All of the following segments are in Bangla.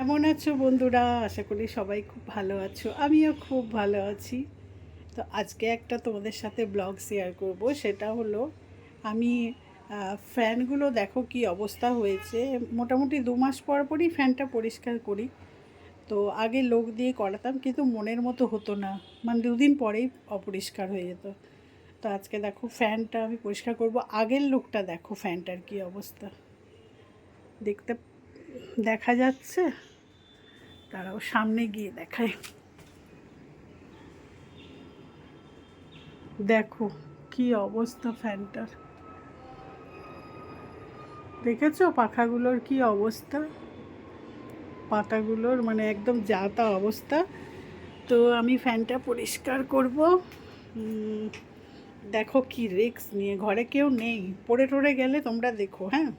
কেমন আছো বন্ধুরা? আশা করি সবাই খুব ভালো আছো। আমিও খুব ভালো আছি। তো আজকে একটা তোমাদের সাথে ব্লগ শেয়ার করব। সেটা হলো, আমি ফ্যানগুলো দেখো কি অবস্থা হয়েছে। মোটামুটি দু মাস পর পরই ফ্যানটা পরিষ্কার করি। তো আগে লোক দিয়ে করাতাম, কিন্তু মনের মতো হতো না। মানে দুদিন পরেই অপরিষ্কার হয়ে যেত। তো আজকে দেখো, ফ্যানটা আমি পরিষ্কার করব। আগের লোকটা দেখো ফ্যানটার কি অবস্থা। দেখতে, দেখা যাচ্ছে? তারাও সামনে গিয়ে দেখায়। দেখো কি অবস্থা ফ্যানটার। দেখেছ পাখাগুলোর কি অবস্থা? পাতাগুলোর মানে একদম যা তা অবস্থা। তো আমি ফ্যানটা পরিষ্কার করব। দেখো কি রিক্স নিয়ে, ঘরে কেউ নেই। পড়ে টরে গেলে তোমরা দেখো হ্যাঁ?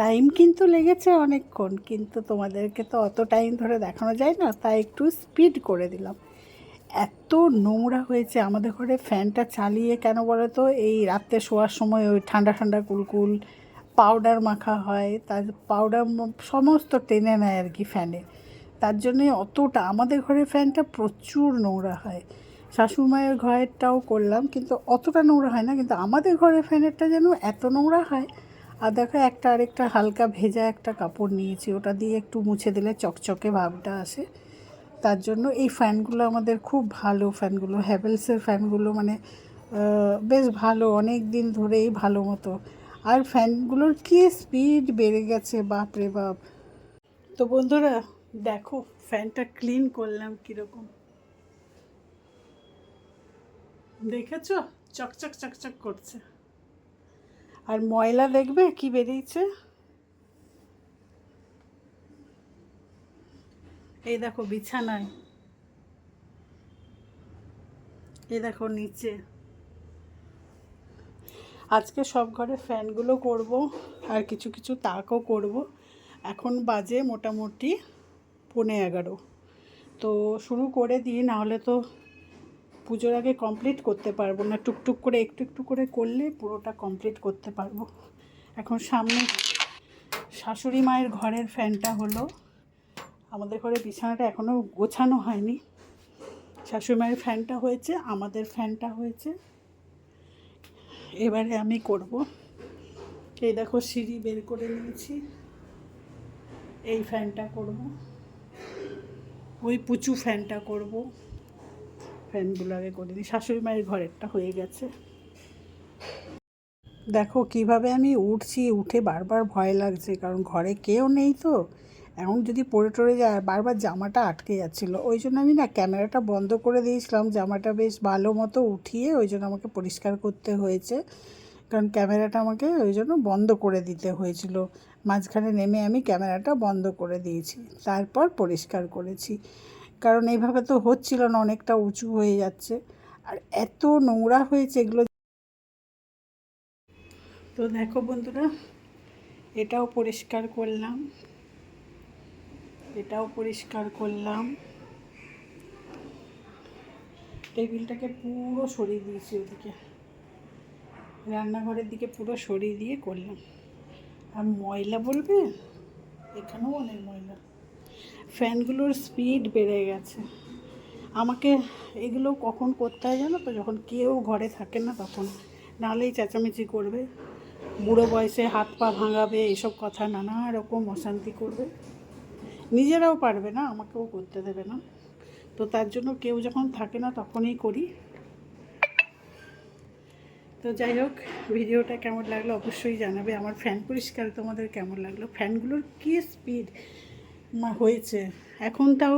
টাইম কিন্তু লেগেছে অনেকক্ষণ, কিন্তু তোমাদেরকে তো অত টাইম ধরে দেখানো যায় না, তাই একটু স্পিড করে দিলাম। এত নোংরা হয়েছে, আমাদের ঘরে ফ্যানটা চালিয়ে কেন বলো তো এই রাত্রে শোয়ার সময় ওই ঠান্ডা ঠান্ডা কুলকুল পাউডার মাখা হয়, তার পাউডার সমস্ত টেনে নেয় আর কি ফ্যানে তার জন্যে অতটা, আমাদের ঘরে ফ্যানটা প্রচুর নোংরা হয়। শাশুড়িমায়ের ঘরেরটাও করলাম, কিন্তু অতটা নোংরা হয় না, কিন্তু আমাদের ঘরে ফ্যানেরটা যেন এত নোংরা হয় আর দেখো একটা আরেকটা হালকা ভেজা একটা কাপড় নিয়েছি, ওটা দিয়ে একটু মুছে দিলে চকচকে ভাবটা আসে। তার জন্য এই ফ্যানগুলো আমাদের খুব ভালো ফ্যানগুলো, হ্যাভেলসের ফ্যানগুলো মানে বেশ ভালো, অনেক দিন ধরেই ভালো মতো। আর ফ্যানগুলোর কি স্পিড বেড়ে গেছে বাপ রে বাপ! তো বন্ধুরা, দেখো ফ্যানটা ক্লিন করলাম কীরকম। দেখেছ? চকচক চকচক করছে। আর ময়লা দেখবে? কি বেরিয়েছে? এই দেখো বিছানায়। এই দেখো নিচে। আজকে সব ঘরে ফ্যানগুলো করব আর কিছু কিছু তাকও করব। এখন বাজে মোটামুটি পৌনে এগারো। তো শুরু করে দিই, নাহলে তো পুজোর আগে কমপ্লিট করতে পারব না। টুকটুক করে, একটু একটু করে করলে পুরোটা কমপ্লিট করতে পারব। এখন সামনে শাশুড়ি মায়ের ঘরের ফ্যানটা হলো। আমাদের ঘরে বিছানাটা এখনও গোছানো হয়নি। শাশুড়ি মায়ের ফ্যানটা হয়েছে, আমাদের ফ্যানটা হয়েছে। এবারে আমি করব। এই দেখো সিঁড়ি বের করে নিয়েছি। এই ফ্যানটা করব। ওই পুচু ফ্যানটা করব। ফ্যানগুলো আগে করে দিই। শাশুড়ি মায়ের ঘরেরটা হয়ে গেছে। দেখো কীভাবে আমি উঠছি, উঠে বারবার ভয় লাগছে, কারণ ঘরে কেউ নেই তো। এখন যদি পড়ে টরে যায়, বারবার জামাটা আটকে যাচ্ছিল। ওই জন্য আমি না ক্যামেরাটা বন্ধ করে দিয়েছিলাম। জামাটা বেশ ভালো মতো উঠিয়ে ওই জন্য আমাকে পরিষ্কার করতে হয়েছে। কারণ ক্যামেরাটা আমাকে ওই জন্য বন্ধ করে দিতে হয়েছিল। মাঝখানে নেমে আমি ক্যামেরাটা বন্ধ করে দিয়েছি। তারপর পরিষ্কার করেছি। কারণ এইভাবে তো হচ্ছিল না, অনেকটা উঁচু হয়ে যাচ্ছে। আর এত নোংরা হয়েছে এগুলো। তো দেখো বন্ধুরা, এটাও পরিষ্কার করলাম। এটাও পরিষ্কার করলাম। টেবিলটাকে পুরো সরিয়ে দিয়েছি ওদিকে। রান্নাঘরের দিকে পুরো সরিয়ে দিয়ে করলাম। আর ময়লা বলবে? এখানেও অনেক ময়লা। ফ্যানগুলোর স্পিড বেড়ে গেছে। আমাকে এগুলো কখন করতে হয় জানো তো? যখন কেউ ঘরে থাকে না তখন। নাহলেই চেঁচামেচি করবে। বুড়ো বয়সে হাত পা ভাঙাবে, এইসব কথা নানা রকম অশান্তি করবে। নিজেরাও পারবে না, আমাকেও করতে দেবে না। তো তার জন্য কেউ যখন থাকে না তখনই করি। তো যাই হোক, ভিডিওটা কেমন লাগল অবশ্যই জানাবে। আমার ফ্যান পরিষ্কার তোমাদের কেমন লাগল? ফ্যানগুলোর কী স্পিড হয়েছে। এখন তাও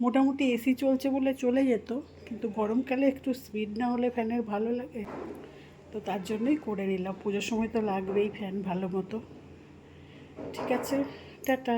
মোটামুটি এসি চলছে বলে চলে যেত, কিন্তু গরমকালে একটু স্পিড না হলে ফ্যানের ভালো লাগে। তো তার জন্যই করে নিলাম। পুজোর সময় তো লাগবেই ফ্যান ভালো মতো। ঠিক আছে, টাটা।